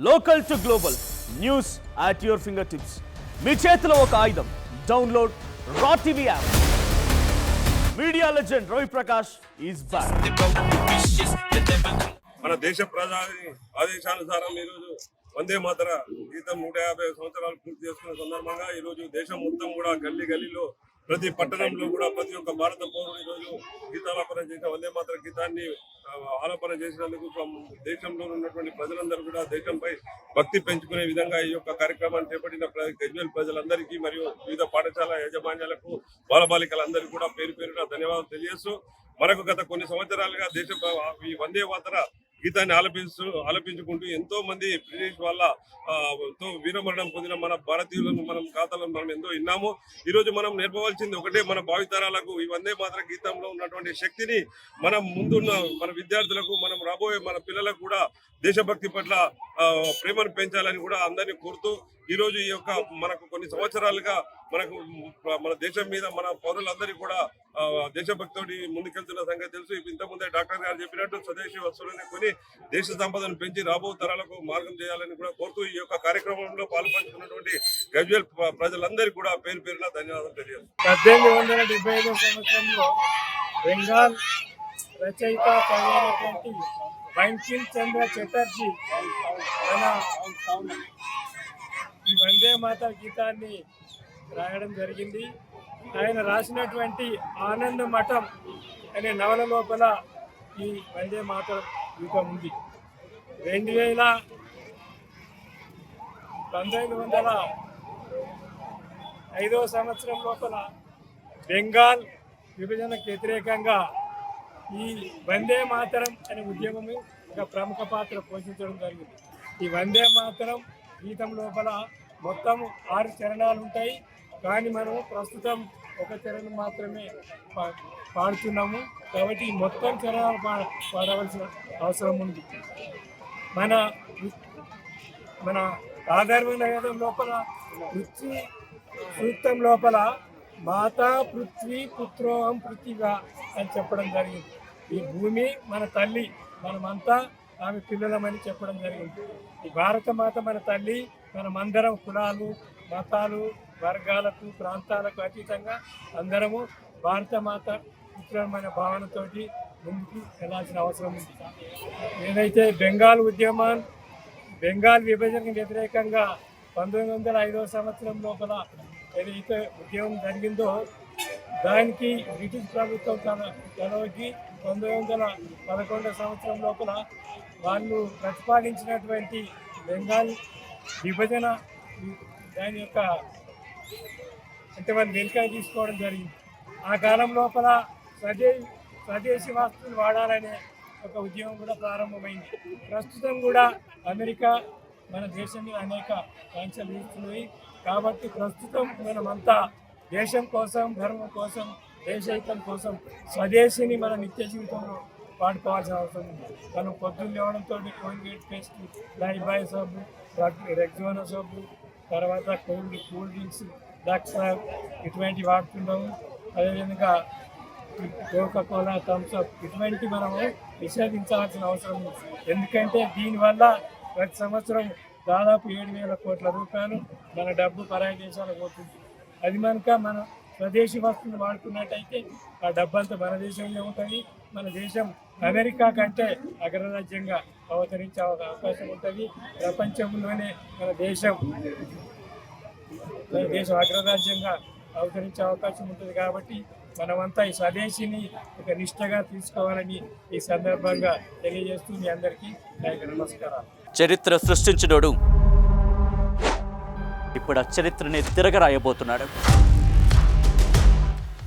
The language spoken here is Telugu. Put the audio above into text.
Local to global news at your finger tips మీ చేతిలో ఒక ఆయుధం. డౌన్లోడ్ రా TV app media legend Ravi Prakash is back మన దేశ ప్రధాని ఆదేశానుసారం ఈరోజు వందే మాతర గీతం నూట యాభై సంవత్సరాలు పూర్తి చేసుకున్న సందర్భంగా ఈ రోజు దేశం మొత్తం కూడా గల్లీ గల్లీలో ప్రతి పట్టణంలో కూడా ప్రతి ఒక్క భారత పౌరుడు ఈరోజు గీతాలాపన చేసిన వందే మాత్ర గీతాన్ని ఆలోపన ఆలాపన చేసినందుకు దేశంలో ఉన్నటువంటి ప్రజలందరూ కూడా దేశంపై భక్తి పెంచుకునే విధంగా ఈ యొక్క కార్యక్రమాన్ని చేపట్టిన గజ్వేల్ ప్రజలందరికీ మరియు వివిధ పాఠశాల యాజమాన్యాలకు బాలబాలికలందరికీ కూడా పేరు పేరున ధన్యవాదాలు తెలియజేస్తూ మనకు గత కొన్ని సంవత్సరాలుగా దేశ ఈ వందే మాత్ర గీతాన్ని ఆలపిస్తూ ఆలపించుకుంటూ ఎంతో మంది బ్రిటిష్ వాళ్ళ ఆ, తో వీరమరణం పొందిన మన భారతీయులను మనం ఖాతాలను మనం ఎంతో విన్నాము. ఈ రోజు మనం నేర్పవలసింది ఒకటే మన భావితరాలకు ఈ వందే మాతర గీతంలో ఉన్నటువంటి శక్తిని మనం ముందున్న మన విద్యార్థులకు మనం రాబోయే మన పిల్లలకు కూడా దేశభక్తి పట్ల ఆ, ప్రేమను పెంచాలని కూడా అందరినీ కోరుతూ ఈ రోజు ఈ యొక్క మనకు కొన్ని సంవత్సరాలుగా మనకు మన దేశం మీద మన పౌరులందరికీ కూడా ఆ, దేశభక్తితోటి ముందుకెళ్తున్న సంగతి తెలుసు. ఇంతకుముందే డాక్టర్ గారు చెప్పినట్టు స్వదేశీ వస్తువులను కొని దేశ సంపదను పెంచి రాబో తరాలకు మార్గం చేయాలని కూడా కోరుతూ ఈ యొక్క కార్యక్రమంలో పాల్పంచుకున్నటువంటి గజ్వేల్ ప్రజలందరికీ కూడా పేరు పేరున ధన్యవాదాలు తెలియజేస్తాను పద్దెనిమిది వందల డెబ్బై ఐదో సంవత్సరంలో బెంగాల్ రచయిత బంకిం చంద్ర చటర్జీ తన ఈ వందే మాత గీతాన్ని రాయడం జరిగింది. ఆయన రాసినటువంటి ఆనంద మఠం అనే నవల లోపల ఈ వందే మాతరం గీతం ఉంది. రెండు వేల పంతొమ్మిది వందల ఐదవ సంవత్సరం లోపల బెంగాల్ విభజనకు వ్యతిరేకంగా ఈ వందే మాతరం అనే ఉద్యమం ఒక ప్రముఖ పాత్ర పోషించడం జరిగింది. ఈ వందే మాతరం గీతం లోపల మొత్తం ఆరు చరణాలు ఉంటాయి కానీ మనం ప్రస్తుతం ఒక చరణం మాత్రమే పా- పాడుతున్నాము. కాబట్టి మొత్తం చరణాలు పాడవలసిన అవసరం ఉంది. మన మన ఆధారమైన వేదం లోపల పృథ్వీ సూక్తం లోపల మాతా పృథ్వీ పుత్రోహం పృథ్వీగా అని చెప్పడం జరిగింది. ఈ భూమి మన తల్లి మనమంతా ఆమె పిల్లలమని చెప్పడం జరిగింది. ఈ భారత మాత మన తల్లి మనమందరం కులాలు మతాలు వర్గాలకు ప్రాంతాలకు అతీతంగా అందరము భారత మాత పుత్రమైన భావనతోటి ముందుకు వెళ్ళాల్సిన అవసరం ఉంది. ఏదైతే బెంగాల్ ఉద్యమం బెంగాల్ విభజనకు వ్యతిరేకంగా పంతొమ్మిది వందల ఐదవ సంవత్సరం లోపల ఏదైతే ఉద్యమం జరిగిందో దానికి బ్రిటిష్ ప్రభుత్వం తన తనకి పంతొమ్మిది వందల పదకొండవ సంవత్సరం లోపల వాళ్ళు ప్రతిపాదించినటువంటి బెంగాల్ విభజన దాని యొక్క అంటే వాళ్ళు వెనుక తీసుకోవడం జరిగింది. ఆ కాలం లోపల స్వదే స్వదేశీ వస్తువులు వాడాలనే ఒక ఉద్యమం కూడా ప్రారంభమైంది. ప్రస్తుతం కూడా అమెరికా మన దేశం మీద అనేక ఆంక్షలు ఇస్తున్నాయి కాబట్టి ప్రస్తుతం మనమంతా దేశం కోసం ధర్మం కోసం దేశహితం కోసం స్వదేశీని మన నిత్య జీవితంలో వాడుకోవాల్సిన అవసరం ఉంది. మనం పొద్దున్న లేవడంతో కోల్గేట్ పేస్ట్ లైఫ్ బాయ్ సబ్బు రెగ్జోనా సబ్బు తర్వాత కోల్డ్ కూల్ డ్రింక్స్ డాక్టర్ ఇటువంటి వాడుతున్నాము అదేవిధంగా కోకా కోలా థమ్స్అప్ ఇటువంటి మనము నిషేధించాల్సిన అవసరం ఉంది. ఎందుకంటే దీనివల్ల ప్రతి సంవత్సరం దాదాపు ఏడు వేల కోట్ల రూపాయలు మన డబ్బు పరాయి దేశాలకు పోతుంది. అది మనక మన స్వదేశీ వస్తువులు వాడుకున్నట్టయితే ఆ డబ్బంతా మన దేశంలో ఉంటుంది. మన దేశం అమెరికా కంటే అగ్రరాజ్యంగా అవతరించే అవకాశం ఉంటుంది. ప్రపంచంలోనే మన దేశం మన దేశం అగ్రరాజ్యంగా అవతరించే అవకాశం ఉంటుంది కాబట్టి మనమంతా ఈ స్వదేశీని ఒక నిష్టగా తీసుకోవాలని ఈ సందర్భంగా తెలియజేస్తూ మీ అందరికీ నమస్కారాలు. చరిత్ర సృష్టించినోడు. ఇప్పుడు ఆ చరిత్రని తిరగరాయబోతున్నాడు.